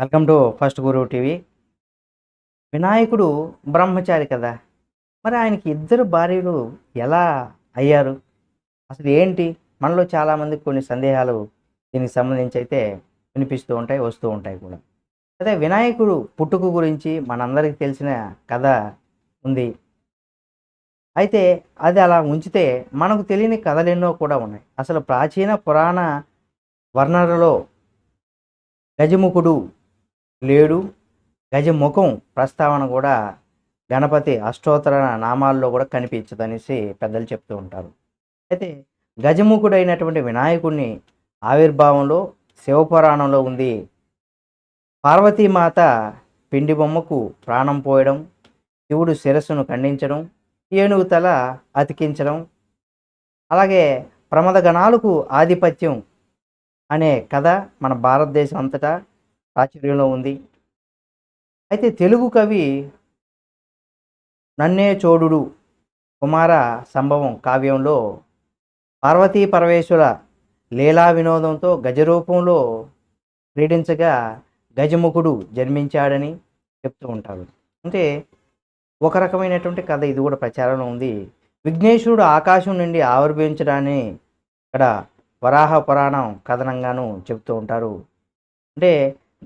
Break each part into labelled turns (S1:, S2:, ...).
S1: Welcome to first గురువు TV. వినాయకుడు బ్రహ్మచారి కదా. మరి ఆయనకి ఇద్దరు భార్యలు ఎలా అయ్యారు? అసలు ఏంటి? మనలో చాలామందికి కొన్ని సందేహాలు దీనికి సంబంధించి అయితే వినిపిస్తూ ఉంటాయి వస్తూ ఉంటాయి కూడా. అదే వినాయకుడు పుట్టుకు గురించి మనందరికీ తెలిసిన కథ ఉంది. అయితే అది అలా ఉంచితే మనకు తెలియని కథలు ఎన్నో కూడా ఉన్నాయి. అసలు ప్రాచీన పురాణ వర్ణనలో గజముఖుడు లేడు. గజముఖం ప్రస్తావన కూడా గణపతి అష్టోత్తర నామాల్లో కూడా కనిపించదనేసి పెద్దలు చెప్తూ ఉంటారు. అయితే గజముఖుడైనటువంటి వినాయకుడిని ఆవిర్భావంలో శివపురాణంలో ఉంది. పార్వతీమాత పిండి బొమ్మకు ప్రాణం పోయడం శివుడు శిరస్సును ఖండించడం ఏనుగు తల అతికించడం అలాగే ప్రమద గణాలకు ఆధిపత్యం అనే కథ మన భారతదేశం అంతటా ప్రాచుర్యంలో ఉంది. అయితే తెలుగు కవి నన్నే చోడుడు కుమార సంభవం కావ్యంలో పార్వతీ పరమేశ్వర లీలా వినోదంతో గజరూపంలో క్రీడించగా గజముఖుడు జన్మించాడని చెప్తూ ఉంటారు. అంటే ఒక రకమైనటువంటి కథ ఇది కూడా ప్రచారంలో ఉంది. విఘ్నేశ్వరుడు ఆకాశం నుండి ఆవిర్భవించడాన్ని ఇక్కడ వరాహ పురాణం కథనంగాను చెప్తూ ఉంటారు. అంటే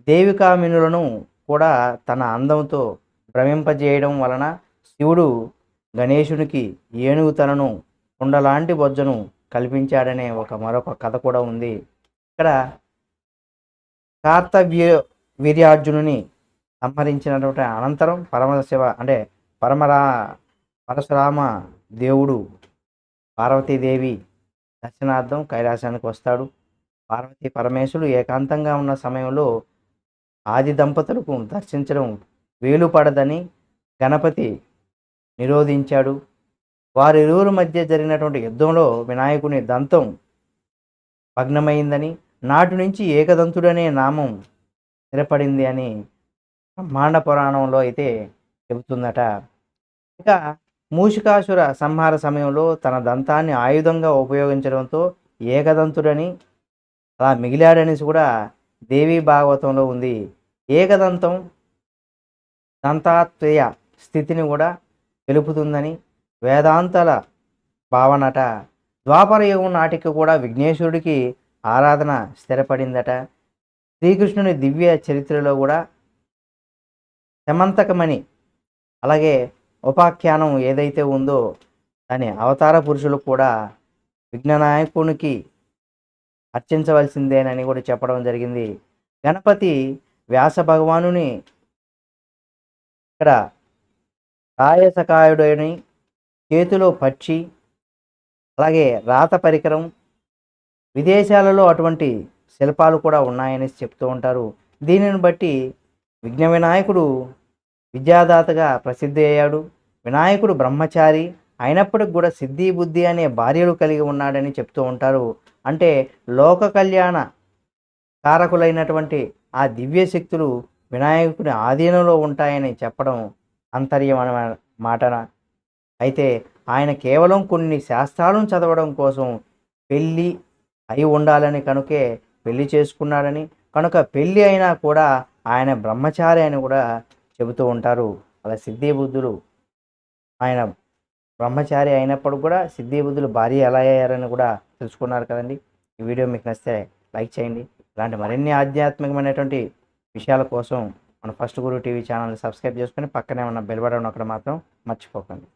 S1: దేవికామినులను కూడా తన అందంతో భ్రమింపజేయడం వలన శివుడు గణేశునికి ఏనుగు తలను కుండలాంటి బొజ్జను కల్పించాడనే ఒక మరొక కథ కూడా ఉంది. ఇక్కడ కార్తవ్య వీర్యార్జునుని సంహరించినటువంటి అనంతరం పరమశివ అంటే పరమరా పరశురామ దేవుడు పార్వతీదేవి దర్శనార్థం కైలాసానికి వస్తాడు. పార్వతీ పరమేశ్వరుడు ఏకాంతంగా ఉన్న సమయంలో ఆది దంపతులకు దర్శించడం వేలు పడదని గణపతి నిరోధించాడు. వారిరువురు మధ్య జరిగినటువంటి యుద్ధంలో వినాయకుని దంతం భగ్నమైందని నాటి నుంచి ఏకదంతుడనే నామం స్థిరపడింది అని బ్రహ్మాండ పురాణంలో అయితే చెబుతుందట. ఇక మూషికాసుర సంహార సమయంలో తన దంతాన్ని ఆయుధంగా ఉపయోగించడంతో ఏకదంతుడని అలా మిగిలాడనేసి కూడా దేవీ భాగవతంలో ఉంది. ఏకదంతం దంతాత్వేయ స్థితిని కూడా తెలుపుతుందని వేదాంతల భావనట. ద్వాపర యుగం నాటికి కూడా విఘ్నేశ్వరుడికి ఆరాధన స్థిరపడిందట. శ్రీకృష్ణుని దివ్య చరిత్రలో కూడా సమంతకమని అలాగే ఉపాఖ్యానం ఏదైతే ఉందో దాని అవతార పురుషులు కూడా విఘ్ననాయకునికి అర్చించవలసిందేనని కూడా చెప్పడం జరిగింది. గణపతి వ్యాస భగవానుని ఇక్కడ రాయసకాయుడని చేతిలో పక్షి అలాగే రాత పరికరం విదేశాలలో అటువంటి శిల్పాలు కూడా ఉన్నాయని చెప్తూ ఉంటారు. దీనిని బట్టి విఘ్న వినాయకుడు విద్యాదాతగా ప్రసిద్ధి అయ్యాడు. వినాయకుడు బ్రహ్మచారి అయినప్పటికి కూడా సిద్ధి బుద్ధి అనే భార్యలు కలిగి ఉన్నాడని చెప్తూ ఉంటారు. అంటే లోక కళ్యాణ కారకులైనటువంటి ఆ దివ్య శక్తులు వినాయకుని ఆధీనంలో ఉంటాయని చెప్పడం అంతర్యమైన అనే మాటన? అయితే ఆయన కేవలం కొన్ని శాస్త్రాలను చదవడం కోసం పెళ్ళి అయి ఉండాలని కనుకే పెళ్ళి చేసుకున్నాడని కనుక పెళ్ళి అయినా కూడా ఆయన బ్రహ్మచారి అని కూడా చెబుతూ ఉంటారు. అలా సిద్ధి బుద్ధులు ఆయన బ్రహ్మచారి అయినప్పుడు కూడా సిద్ధి బుద్ధులు భార్య ఎలా అయ్యారని కూడా తెలుసుకున్నారు కదండి. ఈ వీడియో మీకు నచ్చితే లైక్ చేయండి. ఇలాంటి మరిన్ని ఆధ్యాత్మికమైనటువంటి విషయాల కోసం మన ఫస్ట్ గురు టీవీ ఛానల్ని సబ్స్క్రైబ్ చేసుకొని పక్కనే ఉన్న బెల్ బటన్ అక్కడ మాత్రం మర్చిపోకండి.